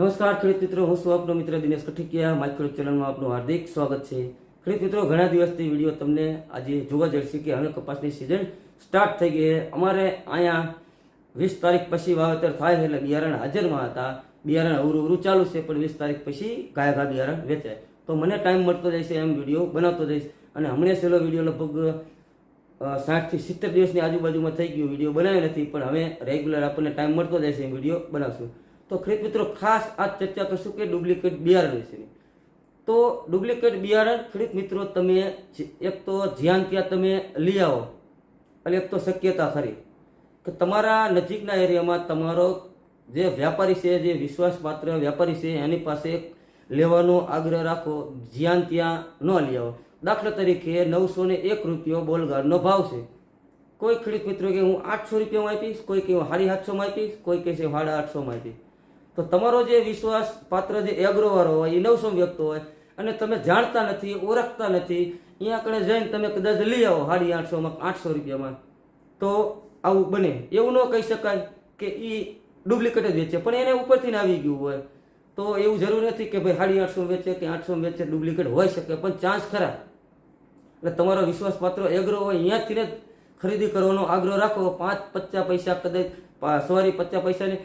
નમસ્કાર, ખેડૂત મિત્રો. હું છું આપનો મિત્ર દિનેશ કઠિકિયા. માઇક્રો ચેનલમાં આપનું હાર્દિક સ્વાગત છે. ખેડૂત મિત્રો, ઘણા દિવસથી વીડિયો તમને આજે જોવા જશે કે હવે કપાસની સિઝન સ્ટાર્ટ થઈ ગઈ અમારે અહીંયા વીસ તારીખ પછી વાવેતર થાય એટલે બિયારણ હાજરમાં હતા. બિયારણ અવરું અવરું ચાલુ છે, પણ વીસ તારીખ પછી ગાય ગા બિયારણ વેચાય. તો મને ટાઈમ મળતો જશે એમ વીડિયો બનાવતો જઈશ. અને હમણાં છેલ્લો વીડિયો લગભગ સાઠથી સિત્તેર દિવસની આજુબાજુમાં થઈ ગયું. વીડિયો બનાવ્યો નથી, પણ હવે રેગ્યુલર આપણને ટાઈમ મળતો જશે એ વીડિયો બનાવશું. તો ખેડૂત મિત્રો, ખાસ આ ચર્ચા કરશું કે ડુપ્લિકેટ બિયારણ વિશેની. તો ડુપ્લિકેટ બિયારણ, ખેડૂત મિત્રો, તમે એક તો જ્યાં ત્યાં તમે લઈ આવો. અને એક તો શક્યતા ખરી. કે તમારા નજીકના એરિયામાં તમારો જે વ્યાપારી છે, જે વિશ્વાસપાત્ર વ્યાપારી છે, એની પાસે લેવાનો આગ્રહ રાખો જ્યાં ત્યાં ન લઈ આવો. દાખલા તરીકે નવસો ને એક રૂપિયો બોલગારનો ભાવ છે. કોઈ ખેડૂત મિત્રો કે હું આઠસો રૂપિયામાં આપીશ, કોઈ કે હું સાડી સાતસોમાં આપીશ, કોઈ કહે છે સાડા આઠસોમાં આપીશ. તો તમારો જે વિશ્વાસ પાત્ર જે એગ્રોવાળો હોય, એ નવસો વ્યક્ત હોય અને તમે જાણતા નથી, ઓળખતા નથી, અહીંયા કણે જઈને તમે કદાચ લઈ આવો સાડી આઠસોમાં આઠસો રૂપિયામાં, તો આવું બને. એવું ન કહી શકાય કે એ ડુપ્લિકેટ જ વેચે, પણ એને ઉપરથી આવી ગયું હોય. તો એવું જરૂર નથી કે ભાઈ સાડી આઠસો વેચે કે આઠસો વેચે ડુપ્લિકેટ હોઈ શકે, પણ ચાન્સ ખરા. એટલે તમારો વિશ્વાસપાત્ર એગ્રો હોય, અહીંયાથી જ ખરીદી કરવાનો આગ્રહ રાખો, પાંચ પચાસ પૈસા કદાચ સોરી પચાસ પૈસાની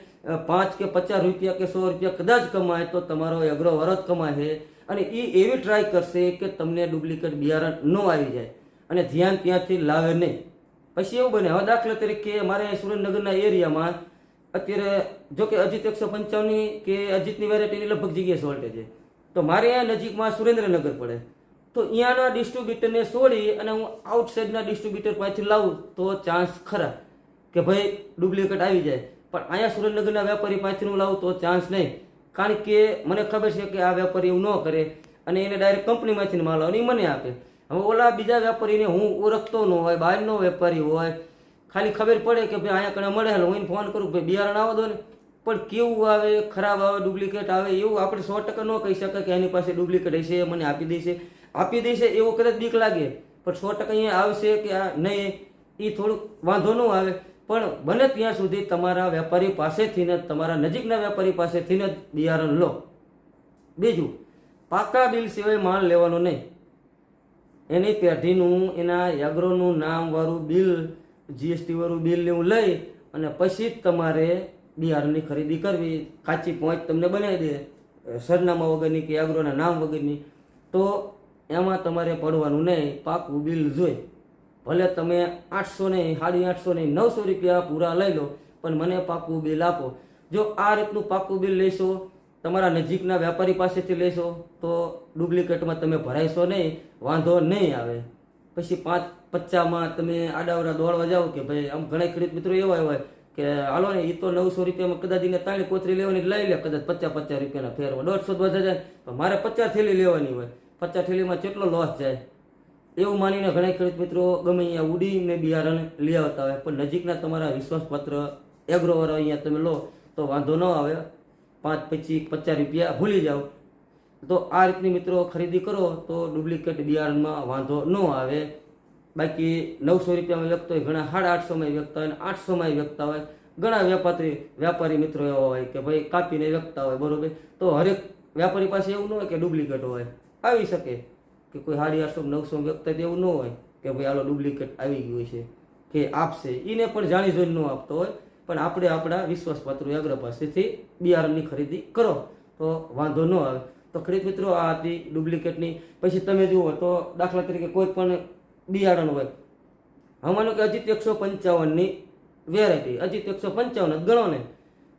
પાંચ કે પચાસ રૂપિયા કે સો રૂપિયા કદાચ કમાય તો તમારો અઘરો વરત કમાય છે અને એ એવી ટ્રાય કરશે કે તમને ડુપ્લિકેટ બિયારણ ન આવી જાય. અને ધ્યાન ત્યાંથી લાવે નહીં. પછી એવું બને, હવે દાખલા તરીકે મારે સુરેન્દ્રનગરના એરિયામાં અત્યારે જો કે અજીત એકસો પંચાવનની કે અજીતની વેરાયટીની લગભગ જગ્યાએ સોલ્ટે છે. તો મારે અહીંયા નજીકમાં સુરેન્દ્રનગર પડે. તો અહીંયાના ડિસ્ટ્રીબ્યુટરને છોડી અને હું આઉટસાઇડના ડિસ્ટ્રીબ્યુટર પાસેથી લાવું તો ચાન્સ ખરા કે ભાઈ ડુપ્લિકેટ આવી જાય. પણ અહીંયા સુરેન્દ્રનગરના વેપારી પાસેથી હું લાવું તો ચાન્સ નહીં. કારણ કે મને ખબર છે કે આ વેપારી એવું ન કરે અને એને ડાયરેક્ટ કંપનીમાંથી માલ અને મને આપે. હવે ઓલા બીજા વેપારીને હું ઓળખતો ન હોય, બહારનો વેપારી હોય, ખાલી ખબર પડે કે ભાઈ અહીંયા કણે મળે હું એને ફોન કરું ભાઈ બિયારણ આવો દો ને. પણ કેવું આવે, ખરાબ આવે ડુપ્લિકેટ આવે, એવું આપણે સો ટકા ન કહી શકાય કે એની પાસે ડુપ્લિકેટ હશે, મને આપી દેશે. આપી દેશે એવો કદાચ બીક લાગે, પણ સો ટકા અહીંયા આવશે કે આ નહીં એ થોડુંક વાંધો ન આવે. પણ બને ત્યાં સુધી તમારા વેપારી પાસેથી ને તમારા નજીકના વેપારી પાસેથી જ બિયારણ લો. બીજું, પાકા બિલ સિવાય માલ લેવાનો નહીં. એની પેઢીનું, એના એગ્રોનું નામવાળું બિલ જીએસટી વાળું બિલ એવું લઈ અને પછી તમારે બિયારણની ખરીદી કરવી, કાચી પહોંચ તમને બનાવી દે, સરનામા વગરની કે એગ્રોના નામ વગરની. તો એમાં તમારે પડવાનું નહીં, પાકું બિલ જોઈ ભલે તમે આઠસો નહીં, સાડી આઠસો નહીં, નવસો રૂપિયા પૂરા લઈ લો, પણ મને પાકું બિલ આપો. જો આ રીતનું પાકું બિલ લેશો, તમારા નજીકના વેપારી પાસેથી લેશો, તો ડુપ્લિકેટમાં તમે ભરાઈશો નહીં, વાંધો નહીં આવે. પછી પાંચ પચ્ચામાં તમે આડાવડા દોડવા જાઓ કે ભાઈ, આમ ઘણા ખેડૂત મિત્રો એવા હોય કે હાલો ને એ તો નવસો રૂપિયામાં કદાચ એને ત્રણ કોથરી લેવાની લઈ લે, કદાચ પચાસ પચાસ રૂપિયાના ફેરમાં દોઢસો બધા જાય. પણ મારે પચાસ થેલી લેવાની હોય. પચાસ થેલીમાં કેટલો લોસ જાય? એવું માનીને ઘણા ખેડૂત મિત્રો ગમે અહીંયા ઉડીને બિયારણ લઈ આવતા હોય. પણ નજીકના તમારા વિશ્વાસપત્ર એગ્રોવાળા અહીંયા તમે લો, તો વાંધો ન આવે. પાંચ પછી પચાસ રૂપિયા ભૂલી જાઓ. તો આ રીતની મિત્રો ખરીદી કરો, તો ડુપ્લિકેટ બિયારણમાં વાંધો ન આવે. બાકી નવસો રૂપિયામાં વ્યક્ત હોય, ઘણા સાડા આઠસોમાં વ્યક્ત હોય અને આઠસોમાં વ્યક્તા હોય. ઘણા વેપારી વ્યાપારી મિત્રો એવા હોય કે ભાઈ કાપીને વ્યક્તા હોય, બરોબર? તો હરેક વ્યાપારી પાસે એવું ન હોય કે ડુપ્લિકેટ હોય. આવી શકે કે કોઈ સાડી આઠસો નવસો વ્યક્ત એવું ન હોય કે ભાઈ આલો ડુપ્લિકેટ આવી ગયું છે, કે આપશે. એને પણ જાણી જોઈને ન આપતો હોય. પણ આપણે આપણા વિશ્વાસપાત્ર અગ્ર પાસેથી બિયારણની ખરીદી કરો. તો વાંધો ન આવે. તો ખરીદ મિત્રો, આ હતી ડુપ્લિકેટની. પછી તમે જુઓ તો દાખલા તરીકે કોઈ પણ બિયારણ હોય. હવે માનો કે અજીત એકસો પંચાવનની વેરાયટી અજીત એકસો પંચાવન ગણો ને.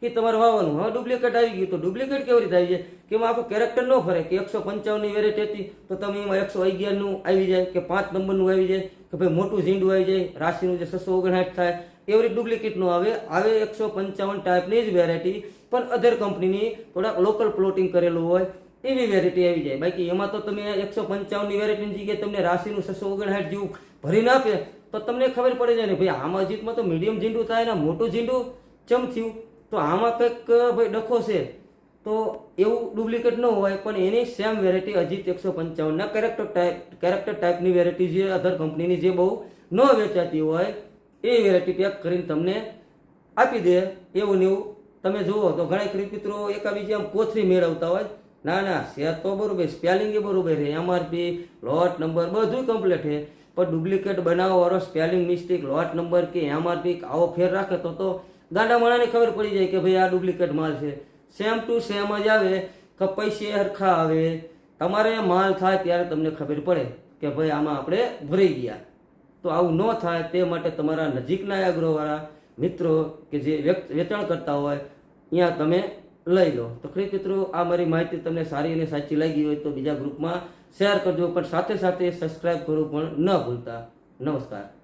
કે તમારે વાવવાનું. હવે ડુપ્લિકેટ આવી ગયું. તો ડુપ્લિકેટ કેવી રીતે આવી જાય? કે એમાં આખું કેરેક્ટર ન ફરે કે એકસો પંચાવનની વેરાયટી હતી, તો તમે એમાં એકસો અગિયારનું આવી જાય કે પાંચ નંબરનું આવી જાય કે ભાઈ મોટું ઝીંડું આવી જાય, રાશિનું જે છસો ઓગણસાઠ થાય, એવી રીતે ડુપ્લિકેટ ન આવે. આવે એકસો પંચાવન ટાઈપની જ વેરાયટી પણ અધર કંપનીની થોડાક લોકલ પ્લોટિંગ કરેલું હોય. એવી વેરાયટી આવી જાય. બાકી એમાં તો તમે એકસો પંચાવનની વેરાયટીની જગ્યાએ તમને રાશિનું છસો ઓગણસાઠ જેવું ભરીને આપે તો તમને ખબર પડી જાય ને, ભાઈ, આમાં અજીતમાં તો મીડિયમ ઝીંડું થાય ને, મોટું ઝીંડું ચમ થયું? તો આમાં કંઈક, ભાઈ, ડખો છે. તો એવું ડુપ્લિકેટ ન હોય, પણ એની સેમ વેરાયટી અજીત એકસો પંચાવનના કેરેક્ટર ટાઈપ કેરેક્ટર ટાઈપની વેરાયટી જે અધર કંપનીની જે બહુ ન વેચાતી હોય, એ વેરાયટી પેક કરીને તમને આપી દે. એવું ને એવું. તમે જુઓ તો ઘણા ખેડૂત મિત્રો એકાબીજી આમ કોથરી મેળવતા હોય ના ના છે તો બરોબર સ્પેલિંગ એ બરોબર છે એમઆરપી લોટ નંબર બધું કમ્પ્લીટ છે. પણ ડુપ્લિકેટ બનાવવા વાળો સ્પેલિંગ મિસ્ટેક લોટ નંબર કે એમઆરપી આવો ફેર રાખે તો તો ગાંડા માણાને ખબર પડી જાય કે ભાઈ આ ડુપ્લિકેટ માલ છે. સેમ ટુ સેમ જ આવે, કે પૈસે હરખા આવે. તમારે માલ થાય ત્યારે તમને ખબર પડે કે ભાઈ આમાં આપણે ભરાઈ ગયા. તો આવું ન થાય તે માટે તમારા નજીકના એગ્રોવાળા મિત્રો કે જે વેચ- વેચાણ કરતા હોય અહીંયા તમે લઈ લો. તો ખરી મિત્રો, આ મારી માહિતી તમને સારી અને સાચી લાગી હોય તો બીજા ગ્રુપમાં શેર કરજો, પણ સાથે સાથે સબસ્ક્રાઈબ કરવું પણ ન ભૂલતા. નમસ્કાર.